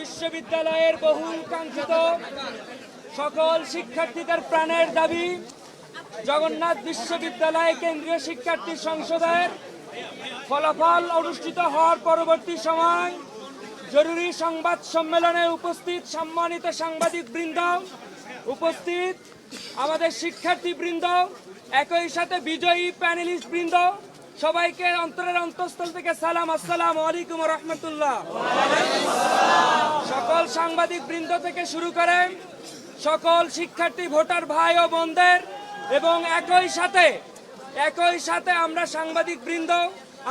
বিশ্ববিদ্যালয়ের বহুল কাঙ্ক্ষিত সকল শিক্ষার্থীদের প্রাণের দাবি, জগন্নাথ বিশ্ববিদ্যালয় কেন্দ্রীয় শিক্ষার্থী সংসদের ফলাফল অনুষ্ঠিত হওয়ার পরবর্তী সময় জরুরি সংবাদ সম্মেলনে উপস্থিত সম্মানিত সাংবাদিক বৃন্দ, উপস্থিত আমাদের শিক্ষার্থী বৃন্দ, একই সাথে বিজয়ী প্যানেলিস্ট বৃন্দ, সবাইকে অন্তরের অন্তঃস্থল থেকে সালাম, আসসালাম আলাইকুম রহমতুল্লাহ। সকল সাংবাদিক বৃন্দ থেকে শুরু করে সকল শিক্ষার্থী, ভোটার ভাই ও বোনদের এবং একই সাথে একই সাথে আমরা সাংবাদিক বৃন্দ,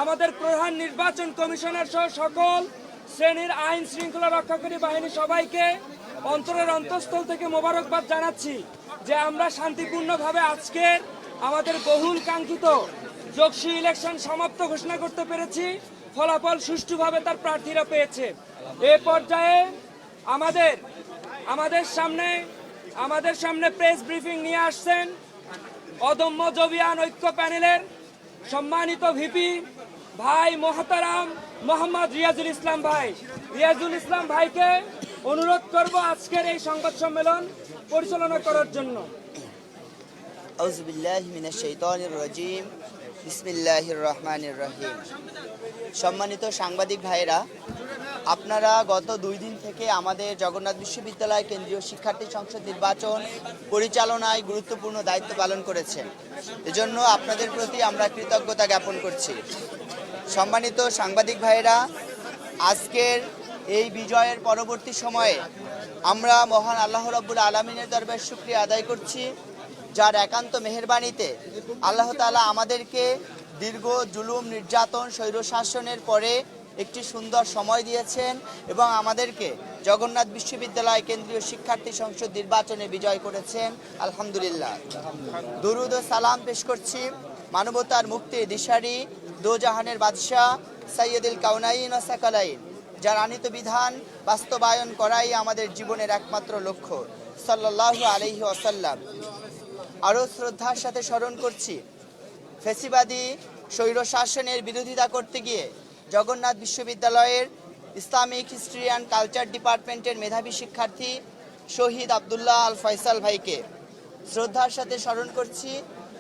আমাদের প্রধান নির্বাচন কমিশনার সহ সকল শ্রেণির আইন শৃঙ্খলা রক্ষাকারী বাহিনী সবাইকে অন্তরের অন্তঃস্থল থেকে মোবারকবাদ জানাচ্ছি যে আমরা শান্তিপূর্ণভাবে আজকের আমাদের বহুল কাঙ্ক্ষিত যোগসী ইলেকশন সমাপ্ত ঘোষণা করতে পেরেছি। ফলাফল সুষ্ঠুভাবে তার প্রার্থীরা পেয়েছে। এ পর্যায়ে আমাদের আমাদের সামনে আমাদের সামনে প্রেস ব্রিফিং নিয়ে আসছেন অদম্য জবিয়ান ঐক্য প্যানেলের সম্মানিত ভিপি ভাই মোহতারাম মোহাম্মদ রিয়াজুল ইসলাম ভাই। রিয়াজুল ইসলাম ভাইকে অনুরোধ করব আজকের এই সংবাদ সম্মেলন পরিচালনা করার জন্য। বিসমিল্লাহির রহমানির রহিম। সম্মানিত সাংবাদিক ভাইরা আপনারা গত দুই দিন থেকে আমাদের জগন্নাথ বিশ্ববিদ্যালয় কেন্দ্রীয় শিক্ষার্থী সংসদ নির্বাচন পরিচালনায় গুরুত্বপূর্ণ দায়িত্ব পালন করেছেন। এজন্য আপনাদের প্রতি আমরা কৃতজ্ঞতা জ্ঞাপন করছি। সম্মানিত সাংবাদিক ভাইয়েরা, আজকের এই বিজয়ের পরবর্তী সময়ে আমরা মহান আল্লাহ রব্বুল আলমিনের দরবার শুক্রিয়া আদায় করছি, যার একান্ত মেহরবানিতে আল্লাহ তাআলা আমাদেরকে দীর্ঘ, জুলুম, নির্যাতন, স্বৈরশাসনের পরে একটি সুন্দর সময় দিয়েছেন এবং আমাদেরকে জগন্নাথ বিশ্ববিদ্যালয় কেন্দ্রীয় শিক্ষার্থী সংসদ নির্বাচনে বিজয় করেছেন। আলহামদুলিল্লাহ। দুরুদ ও সালাম পেশ করছি মানবতার মুক্তি দিশারি দোজাহানের বাদশাহ সৈয়দুল কাউনাইন ও সাকালাইন, যার আনিত বিধান বাস্তবায়ন করাই আমাদের জীবনের একমাত্র লক্ষ্য। সাল্লাল্লাহু আলাইহি ওয়াসাল্লাম। আরও শ্রদ্ধার সাথে স্মরণ করছি ফেসিবাদী স্বৈরশাসনের বিরোধিতা করতে গিয়ে জগন্নাথ বিশ্ববিদ্যালয়ের ইসলামিক, হিস্ট্রি অ্যান্ড কালচার ডিপার্টমেন্টের মেধাবী শিক্ষার্থী শহীদ আবদুল্লাহ আল ফয়সাল ভাইকে শ্রদ্ধার সাথে স্মরণ করছি।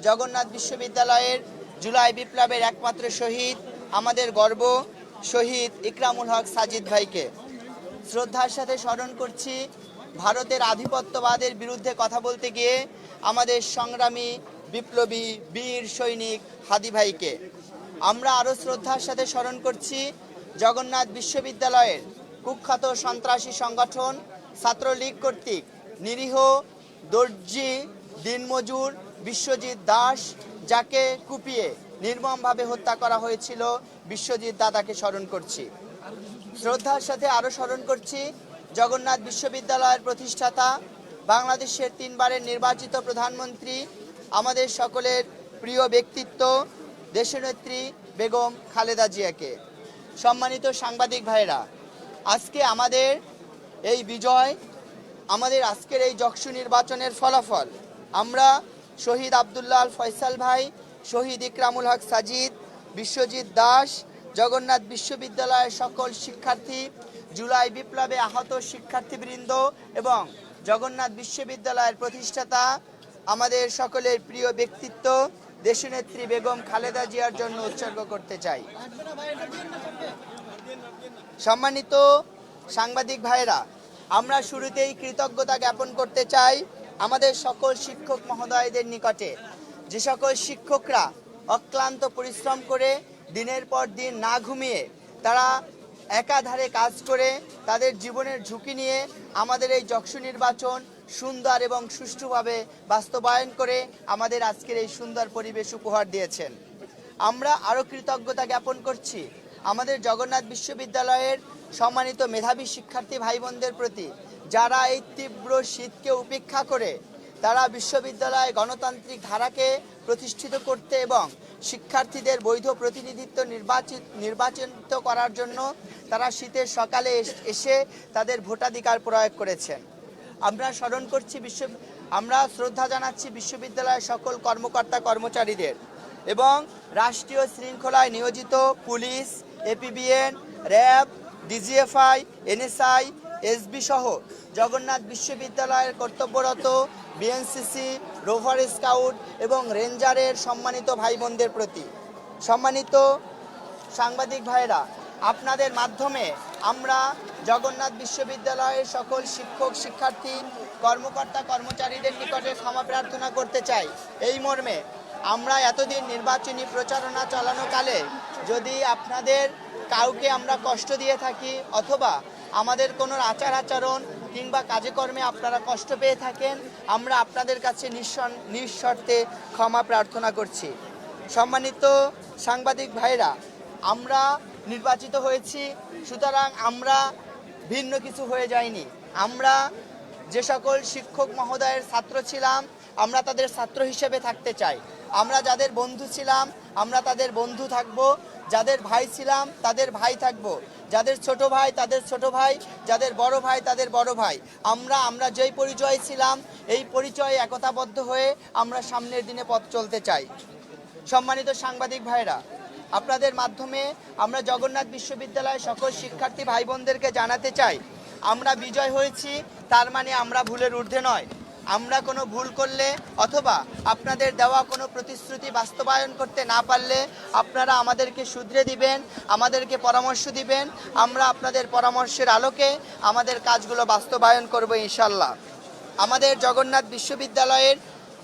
জগন্নাথ বিশ্ববিদ্যালয়ের জুলাই বিপ্লবের একমাত্র শহীদ, আমাদের গর্ব শহীদ ইকরামুল হক সাজিদ ভাইকে। শ্রদ্ধার সাথে স্মরণ করছি, ভারতের আধিপত্যবাদের বিরুদ্ধে কথা বলতে গিয়ে আমাদের সংগ্রামী বিপ্লবী বীর সৈনিক হাদি ভাইকে। আমরা আরও শ্রদ্ধার সাথে স্মরণ করছি জগন্নাথ বিশ্ববিদ্যালয়ের কুখ্যাত সন্ত্রাসী সংগঠন ছাত্রলীগ কর্তৃক নিরীহ দর্জি দিনমজুর বিশ্বজিৎ দাস, যাকে কুপিয়ে নির্মমভাবে হত্যা করা হয়েছিল, বিশ্বজিৎ দাদাকে স্মরণ করছি। শ্রদ্ধার সাথে আরও স্মরণ করছি জগন্নাথ বিশ্ববিদ্যালয়ের প্রতিষ্ঠাতা, বাংলাদেশের তিনবারের নির্বাচিত প্রধানমন্ত্রী আমাদের সকলের প্রিয় ব্যক্তিত্ব, দেশনেত্রী বেগম খালেদা জিয়াকে। সম্মানিত সাংবাদিক ভাইরা, আজকে আমাদের এই বিজয়, আমাদের আজকের এই যক্ষু নির্বাচনের ফলাফল। আমরা শহীদ আবদুল্লাহ ফয়সাল ভাই, শহীদ ইকরামুল হক সাজিদ, বিশ্বজিৎ দাস, জগন্নাথ বিশ্ববিদ্যালয়ের সকল শিক্ষার্থী, জুলাই বিপ্লবে আহত শিক্ষার্থীবৃন্দ এবং জগন্নাথ বিশ্ববিদ্যালয়ের প্রতিষ্ঠাতা আমাদের সকলের প্রিয় ব্যক্তিত্ব, দেশনেত্রী বেগম খালেদা জিয়ার জন্য উৎসর্গ করতে চাই। সম্মানিত সাংবাদিক ভাইরা আমরা শুরুতেই কৃতজ্ঞতা জ্ঞাপন করতে চাই আমাদের সকল শিক্ষক মহোদয়দের নিকটে। যে সকল শিক্ষকরা অক্লান্ত পরিশ্রম করে দিনের পর দিন না ঘুমিয়ে তারা একাধারে কাজ করে, তাদের জীবনের ঝুঁকি নিয়ে আমাদের এই যক্ষু নির্বাচন সুন্দর এবং সুষ্ঠুভাবে বাস্তবায়ন করে আমাদের আজকের এই সুন্দর পরিবেশ উপহার দিয়েছেন। আমরা আরও কৃতজ্ঞতা জ্ঞাপন করছি আমাদের জগন্নাথ বিশ্ববিদ্যালয়ের সম্মানিত মেধাবী শিক্ষার্থী ভাই বোনদের প্রতি, যারা এই তীব্র শীতকে উপেক্ষা করে তারা বিশ্ববিদ্যালয় গণতান্ত্রিক ধারাকে প্রতিষ্ঠিত করতে এবং শিক্ষার্থীদের বৈধ প্রতিনিধিত্ব নির্বাচিত নির্বাচিত করার জন্য তারা শীতের সকালে এস- তাদের ভোটাধিকার প্রয়োগ করেছেন। আমরা স্মরণ করছি বিশ্ব, আমরা শ্রদ্ধা জানাচ্ছি বিশ্ববিদ্যালয়ের সকল কর্মকর্তা কর্মচারীদের এবং রাষ্ট্রীয় শৃঙ্খলায় নিয়োজিত police, APBN, RAB, DGFI, NSI, SB সহ জগন্নাথ বিশ্ববিদ্যালয়ের কর্তব্যরত বিএনসিসি, রোভার স্কাউট এবং রেঞ্জারের সম্মানিত ভাই বোনদের প্রতি সম্মানিত সাংবাদিক ভাইরা আপনাদের মাধ্যমে আমরা জগন্নাথ বিশ্ববিদ্যালয়ের সকল শিক্ষক, শিক্ষার্থী, কর্মকর্তা, কর্মচারীদের নিকটে ক্ষমা প্রার্থনা করতে চাই। এই মর্মে আমরা এতদিন নির্বাচনী প্রচারণা চালানোকালে যদি আপনাদের কাউকে আমরা কষ্ট দিয়ে থাকি অথবা আমাদের কোনো আচার আচরণ কিংবা কাজে কর্মে আপনারা কষ্ট পেয়ে থাকেন, আমরা আপনাদের কাছে নিঃশর্তে ক্ষমা প্রার্থনা করছি। সম্মানিত সাংবাদিক ভাইরা, আমরা নির্বাচিত হয়েছি, সুতরাং আমরা ভিন্ন কিছু হয়ে যায়নি আমরা যে সকল শিক্ষক মহোদয়ের ছাত্র ছিলাম, আমরা তাদের ছাত্র হিসেবে থাকতে চাই। আমরা যাদের বন্ধু ছিলাম, আমরা তাদের বন্ধু থাকব। যাদের ভাই ছিলাম, তাদের ভাই থাকব। যাদের ছোট ভাই, তাদের ছোট ভাই। যাদের বড় ভাই, তাদের বড় ভাই। আমরা আমরা যেই পরিচয় ছিলাম, এই পরিচয়ে একতাবদ্ধ হয়ে আমরা সামনের দিনে পথ চলতে চাই। সম্মানিত সাংবাদিক ভাইরা আপনাদের মাধ্যমে আমরা জগন্নাথ বিশ্ববিদ্যালয়ের সকল শিক্ষার্থী ভাই বোনদেরকে জানাতে চাই, আমরা বিজয় হয়েছি, তার মানে আমরা ভুলের ঊর্ধ্বে নয়। আমরা কোনো ভুল করলে অথবা আপনাদের দেওয়া কোনো প্রতিশ্রুতি বাস্তবায়ন করতে না পারলে আপনারা আমাদেরকে শুধরে দিবেন, আমাদেরকে পরামর্শ দিবেন, আমরা আপনাদের পরামর্শের আলোকে আমাদের কাজগুলো বাস্তবায়ন করব ইনশাল্লাহ আমাদের জগন্নাথ বিশ্ববিদ্যালয়ের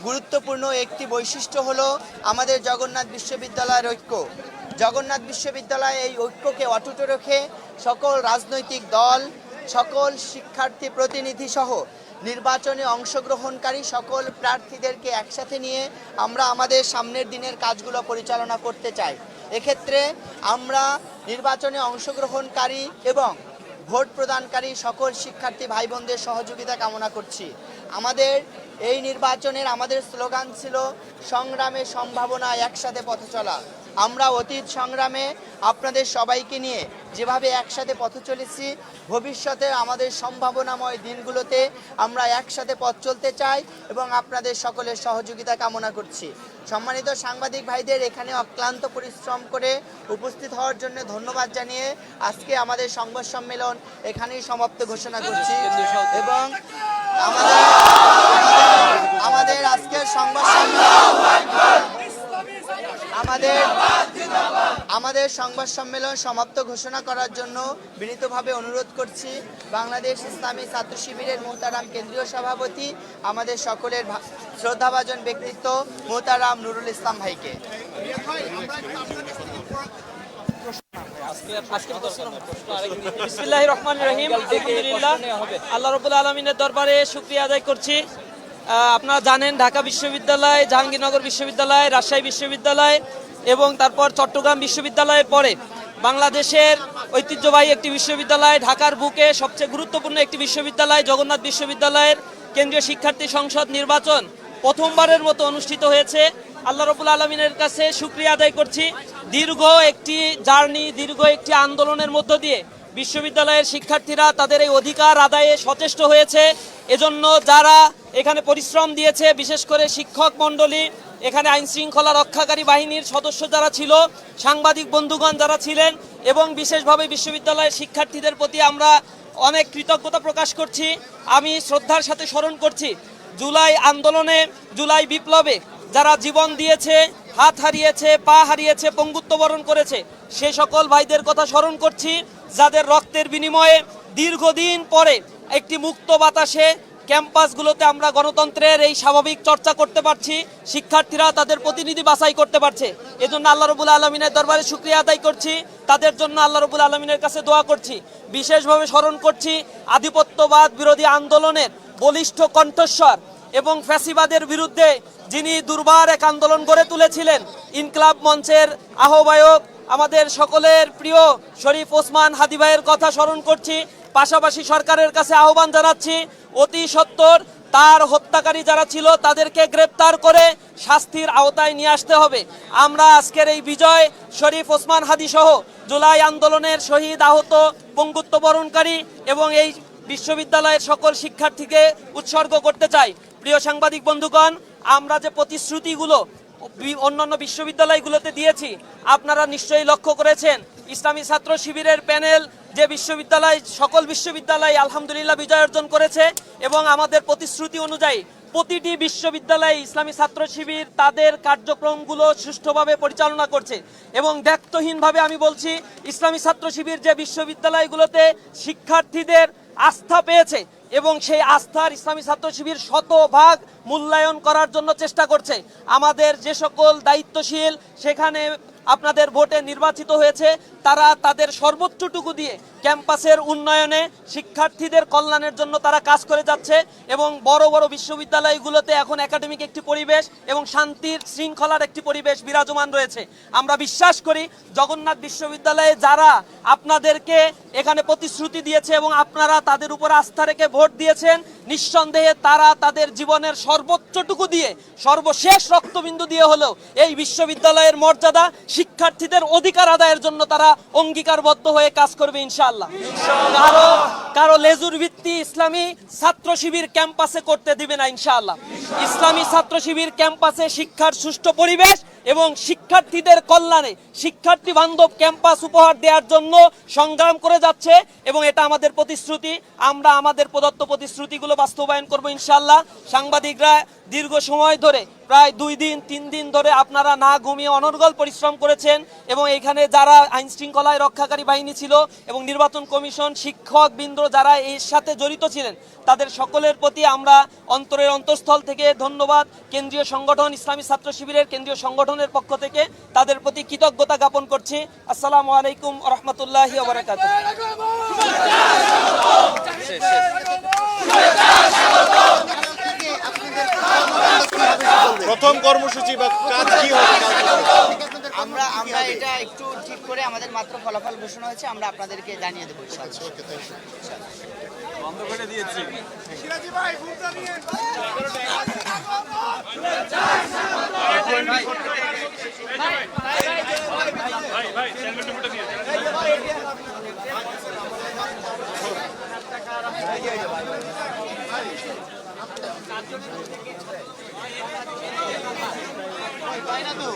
গুরুত্বপূর্ণ একটি বৈশিষ্ট্য হলো আমাদের জগন্নাথ বিশ্ববিদ্যালয়ের ঐক্য। জগন্নাথ বিশ্ববিদ্যালয় এই ঐক্যকে অটুট রেখে সকল রাজনৈতিক দল, সকল শিক্ষার্থী প্রতিনিধি সহ নির্বাচনে অংশগ্রহণকারী সকল প্রার্থীদেরকে একসাথে নিয়ে আমরা আমাদের সামনের দিনের কাজগুলো পরিচালনা করতে চাই। এক্ষেত্রে আমরা নির্বাচনে অংশগ্রহণকারী এবং ভোট প্রদানকারী সকল শিক্ষার্থী ভাই বোনদের সহযোগিতা কামনা করছি। আমাদের এই নির্বাচনের আমাদের স্লোগান ছিল, সংগ্রামে সম্ভাবনা একসাথে পথে চলা। আমরা অতীত সংগ্রামে আপনাদের সবাইকে নিয়ে যেভাবে একসাথে পথ চলেছি, ভবিষ্যতে আমাদের সম্ভাবনাময় দিনগুলোতে আমরা একসাথে পথ চলতে চাই এবং আপনাদের সকলের সহযোগিতা কামনা করছি। সম্মানিত সাংবাদিক ভাইদের এখানে অক্লান্ত পরিশ্রম করে উপস্থিত হওয়ার জন্য ধন্যবাদ জানিয়ে আজকে আমাদের সংবাদ সম্মেলন এখানেই সমাপ্ত ঘোষণা করছি এবং আমাদের আমাদের আজকের সংবাদ সম্মেলন আমাদের আমাদের সংবাদ সম্মেলন সমাপ্ত ঘোষণা করার জন্য বিনীতভাবে অনুরোধ করছি। বাংলাদেশ ইসলামী ছাত্র শিবিরের মোহতারাম কেন্দ্রীয় সভাপতি, আমাদের সকলের শ্রদ্ধাভাজন ব্যক্তিত্ব মোহতারাম নুরুল ইসলাম ভাইকে। রহমানির রহিম আল্লাহ রাব্বুল আলামিনের দরবারে শুকরিয়া আদায় করছি। আপনারা জানেন ঢাকা বিশ্ববিদ্যালয়, জাহাঙ্গীরনগর বিশ্ববিদ্যালয়, রাজশাহী বিশ্ববিদ্যালয় এবং তারপর চট্টগ্রাম বিশ্ববিদ্যালয়ের পরে বাংলাদেশের ঐতিহ্যবাহী একটি বিশ্ববিদ্যালয়, ঢাকার বুকে সবচেয়ে গুরুত্বপূর্ণ একটি বিশ্ববিদ্যালয়, জগন্নাথ বিশ্ববিদ্যালয়ের কেন্দ্রীয় শিক্ষার্থী সংসদ নির্বাচন প্রথমবারের মতো অনুষ্ঠিত হয়েছে। আল্লাহ রবুল আলমিনের কাছে শুক্রিয়া আদায় করছি। দীর্ঘ একটি জার্নি, দীর্ঘ একটি আন্দোলনের মধ্য দিয়ে বিশ্ববিদ্যালয়ের শিক্ষার্থীরা তাদের এই অধিকার আদায়ে সচেষ্ট হয়েছে। এজন্য যারা এখানে পরিশ্রম দিয়েছে, বিশেষ করে শিক্ষক মণ্ডলী, এখানে আইন শৃঙ্খলা রক্ষাকারী বাহিনীর সদস্য যারা ছিল, সাংবাদিক বন্ধুগণ যারা ছিলেন, এবং বিশেষভাবে বিশ্ববিদ্যালয়ের শিক্ষার্থীদের প্রতি আমরা অনেক কৃতজ্ঞতা প্রকাশ করছি। আমি শ্রদ্ধার সাথে স্মরণ করছি, জুলাই আন্দোলনে, জুলাই বিপ্লবে যারা জীবন দিয়েছে, হাত হারিয়েছে, পা হারিয়েছে, পঙ্গুত্ব বরণ করেছে, সে সকল ভাইদের কথা স্মরণ করছি, যাদের রক্তের বিনিময়ে দীর্ঘদিন পরে একটি মুক্ত বাতাসে ক্যাম্পাসগুলোতে আমরা গণতন্ত্রের এই স্বাভাবিক চর্চা করতে পারছি, শিক্ষার্থীরা তাদের প্রতিনিধি বাছাই করতে পারছে। এজন্য আল্লাহ রবুল আলমিনের দরবারে শুক্রিয়া আদায় করছি, তাদের জন্য আল্লাহ রবুল আলমিনের কাছে দোয়া করছি। বিশেষভাবে স্মরণ করছি, আধিপত্যবাদ বিরোধী আন্দোলনের বলিষ্ঠ কণ্ঠস্বর এবং ফ্যাসিবাদের বিরুদ্ধে যিনি দুর্বার এক আন্দোলন গড়ে তুলেছিলেন, ইনকলাব মঞ্চের আহ্বায়ক, আমাদের সকলের প্রিয় শরীফ ওসমান হাদি ভাইয়ের কথা স্মরণ করছি, পাশাপাশি সরকারের কাছে আহ্বান জানাচ্ছি, অতি সত্বর তার হত্যাকারী যারা ছিল তাদেরকে গ্রেপ্তার করে শাস্তির আওতায় নিয়ে আসতে হবে। আমরা আজকের এই বিজয় শরীফ ওসমান হাদি সহ জুলাই আন্দোলনের শহীদ আহত, পঙ্গুত্ব বরণকারী এবং এই বিশ্ববিদ্যালয়ের সকল শিক্ষার্থীকে উৎসর্গ করতে চাই। প্রিয় সাংবাদিক বন্ধুগণ, আমরা যে প্রতিশ্রুতিগুলো অন্যান্য বিশ্ববিদ্যালয়গুলোতে দিয়েছি, আপনারা নিশ্চয়ই লক্ষ্য করেছেন, ইসলামী ছাত্র শিবিরের প্যানেল যে বিশ্ববিদ্যালয়, সকল বিশ্ববিদ্যালয় আলহামদুলিল্লাহ বিজয় অর্জন করেছে এবং আমাদের প্রতিশ্রুতি অনুযায়ী প্রতিটি বিশ্ববিদ্যালয়ে ইসলামী ছাত্র শিবির তাদের কার্যক্রমগুলো সুষ্ঠুভাবে পরিচালনা করছে এবং ব্যক্তহীনভাবে আমি বলছি, ইসলামী ছাত্র শিবির যে বিশ্ববিদ্যালয়গুলোতে শিক্ষার্থীদের আস্থা পেয়েছে এবং সেই আস্থার ইসলামী ছাত্র শিবির শতভাগ মূল্যায়ন করার জন্য চেষ্টা করছে। আমাদের যে সকল দায়িত্বশীল, সেখানে আপনাদের ভোটে নির্বাচিত হয়েছে তারা তাদের সর্বোচ্চটুকু দিয়ে ক্যাম্পাসের উন্নয়নে শিক্ষার্থীদের কল্যাণের জন্য তারা কাজ করে যাচ্ছে এবং বড় বড় বিশ্ববিদ্যালয়গুলোতে এখন একাডেমিক একটি পরিবেশ এবং শান্তির শৃঙ্খলার একটি পরিবেশ বিরাজমান রয়েছে। আমরা বিশ্বাস করি জগন্নাথ বিশ্ববিদ্যালয়ে যারা আপনাদেরকে এখানে প্রতিশ্রুতি দিয়েছে এবং আপনারা তাদের উপর আস্থা রেখে ভোট দিয়েছেন, নিঃসন্দেহে তারা তাদের জীবনের সর্বোচ্চটুকু দিয়ে, সর্বশেষ রক্তবিন্দু দিয়ে হলেও এই বিশ্ববিদ্যালয়ের মর্যাদা শিক্ষার্থীদের অধিকার আদায়ের জন্য তারা অঙ্গীকারবদ্ধ হয়ে কাজ করবে ইনশাআল্লাহ। কারও কারও লেজুর ভিত্তি ইসলামী ছাত্র শিবির ক্যাম্পাসে করতে দিবে না ইনশাআল্লাহ। ইসলামী ছাত্র শিবির ক্যাম্পাসে শিক্ষার সুষ্ঠু পরিবেশ এবং শিক্ষার্থীদের কল্যাণে শিক্ষার্থী বান্ধব ক্যাম্পাস উপহার দেওয়ার জন্য সংগ্রাম করে যাচ্ছে এবং এটা আমাদের প্রতিশ্রুতি। আমরা আমাদের প্রদত্ত প্রতিশ্রুতিগুলো বাস্তবায়ন করব ইনশাল্লাহ সাংবাদিকরা দীর্ঘ সময় ধরে প্রায় দুই দিন তিন দিন ধরে আপনারা না ঘুমিয়ে অনর্গল পরিশ্রম করেছেন এবং এখানে যারা আইন শৃঙ্খলায় রক্ষাকারী বাহিনী ছিল এবং নির্বাচন কমিশন শিক্ষক বৃন্দ যারা এর সাথে জড়িত ছিলেন তাদের সকলের প্রতি আমরা অন্তরের অন্তঃস্থল থেকে ধন্যবাদ কেন্দ্রীয় সংগঠন ইসলামী ছাত্র শিবিরের কেন্দ্রীয় সংগঠনের পক্ষ থেকে তাদের প্রতি কৃতজ্ঞতা জ্ঞাপন করছি আসসালামু আলাইকুম রহমতুল্লাহি বারাকাত প্রথম কর্মসূচি বা কাজ কি হবে? আমরা আমরা এটা একটু ঠিক করে আমাদের মাত্র ফলাফল ঘোষণা হয়েছে আমরা আপনাদেরকে জানিয়ে দেবো ইনশাআল্লাহ। না তো